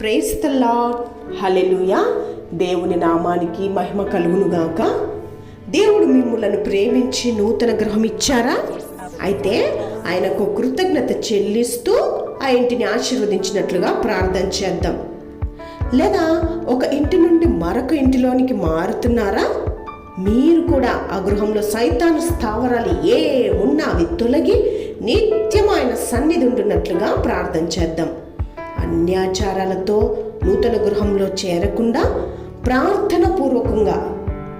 Praise the lord hallelujah దేవుని నామానికి మహిమ కలుగునుగాక. దేవుడు మిమ్మలను ప్రేమించి నూతన గృహం ఇచ్చారా? అయితే ఆయనకు కృతజ్ఞత చెల్లిస్తూ ఆ ఇంటిని ఆశీర్వదించినట్లుగా ప్రార్థన చేద్దాం. లేదా ఒక ఇంటి నుండి మరొక ఇంటిలోనికి మారుతున్నారా? మీరు కూడా ఆ గృహంలో సైతాను స్థావరాలు ఏ ఉన్నా అవి తొలగి నిత్యం ఆయన సన్నిధి ఉంటున్నట్లుగా ప్రార్థన చేద్దాం. అన్యాచారాలతో నూతన గృహంలో చేరకుండా ప్రార్థన పూర్వకంగా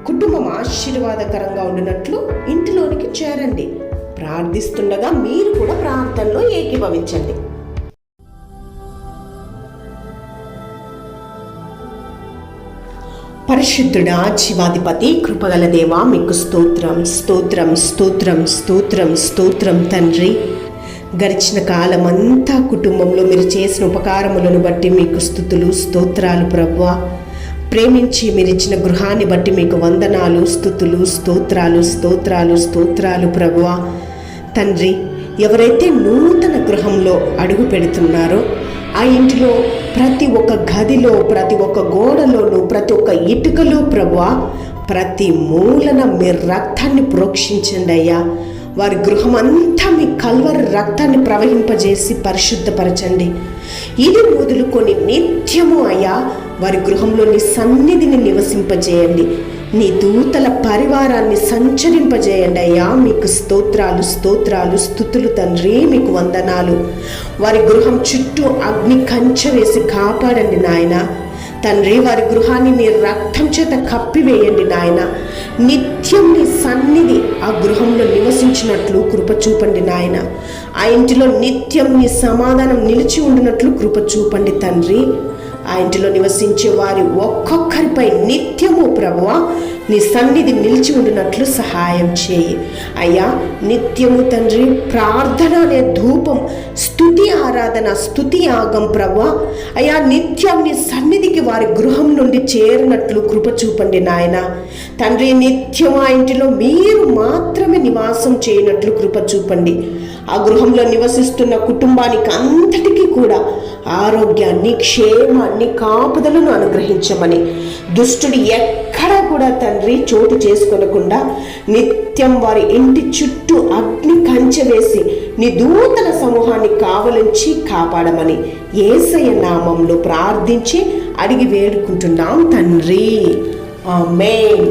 కుటుంబం ఆశీర్వాదకరంగా ఉండినట్లు ఇంటిలోనికి చేరండి. ప్రార్థిస్తుండగా మీరు కూడా ప్రార్థనలో ఏకీభవించండి. పరిశుద్ధుడా జీవాధిపతి కృపగల దేవా మీకు స్తోత్రం స్తోత్రం స్తోత్రం స్తోత్రం స్తోత్రం తండ్రి. గడిచిన కాలమంతా కుటుంబంలో మీరు చేసిన ఉపకారములను బట్టి మీకు స్థుతులు స్తోత్రాలు ప్రభువా. ప్రేమించి మీరిచ్చిన గృహాన్ని బట్టి మీకు వందనాలు స్థుతులు స్తోత్రాలు స్తోత్రాలు స్తోత్రాలు ప్రభువా. తండ్రి ఎవరైతే నూతన గృహంలో అడుగు పెడుతున్నారో ఆ ఇంటిలో ప్రతి ఒక్క గదిలో ప్రతి ఒక్క గోడలోనూ ప్రతి ఒక్క ఇటుకలో ప్రభువా ప్రతి మూలన మీ రక్తాన్ని ప్రోక్షించండి అయ్యా. వారి గృహం అంతా మీ కల్వర్ రక్తాన్ని ప్రవహింపజేసి పరిశుద్ధపరచండి. ఇది మొదలుకొని నిత్యము అయ్యా వారి గృహంలోని సన్నిధిని నివసింపజేయండి. నీ దూతల పరివారాన్ని సంచరింపజేయండి అయ్యా. మీకు స్తోత్రాలు స్తోత్రాలు స్థుతులు తండ్రి మీకు వందనాలు. వారి గృహం చుట్టూ అగ్ని కంచె వేసి కాపాడండి నాయన. తండ్రి వారి గృహాన్ని నీ రక్తం చేత కప్పివేయండి నాయన. నిత్యం నీ సన్నిధి ఆ గృహంలో నివసించినట్లు కృప చూపండి నాయన. ఆ ఇంటిలో నిత్యం నీ సమాధానం నిలిచి ఉండినట్లు కృప చూపండి తండ్రి. ఆ ఇంటిలో నివసించే వారి ఒక్కొక్కరిపై నిత్యము ప్రభువ నీ సన్నిధి నిలిచి ఉండినట్లు సహాయం చేయి. అయ్యా నిత్యము తండ్రి ప్రార్థన అనే ధూపం స్థుతి ఆరాధన స్థుతి యాగం ప్రభు అయ్యా నిత్యం నీ సన్నిధికి వారి గృహం నుండి చేరినట్లు కృప చూపండి నాయన. తండ్రి నిత్యం ఆ ఇంటిలో మీరు మాత్రమే నివాసం చేయనట్లు కృప చూపండి. ఆ గృహంలో నివసిస్తున్న కుటుంబానికి అంతటికి కూడా ఆరోగ్యాన్ని క్షేమాన్ని కాపుదలను అనుగ్రహించమని. దుష్టుడు ఎక్కడా కూడా తండ్రి చోటు చేసుకోనకుండా నిత్యం వారి ఇంటి చుట్టూ అగ్ని కంచె వేసి నీ దూతల సమూహాన్ని కావలించి కాపాడమని ఏసయ్య నామంలో ప్రార్థించి అడిగి వేడుకుంటున్నాం తండ్రి. ఆమేన్.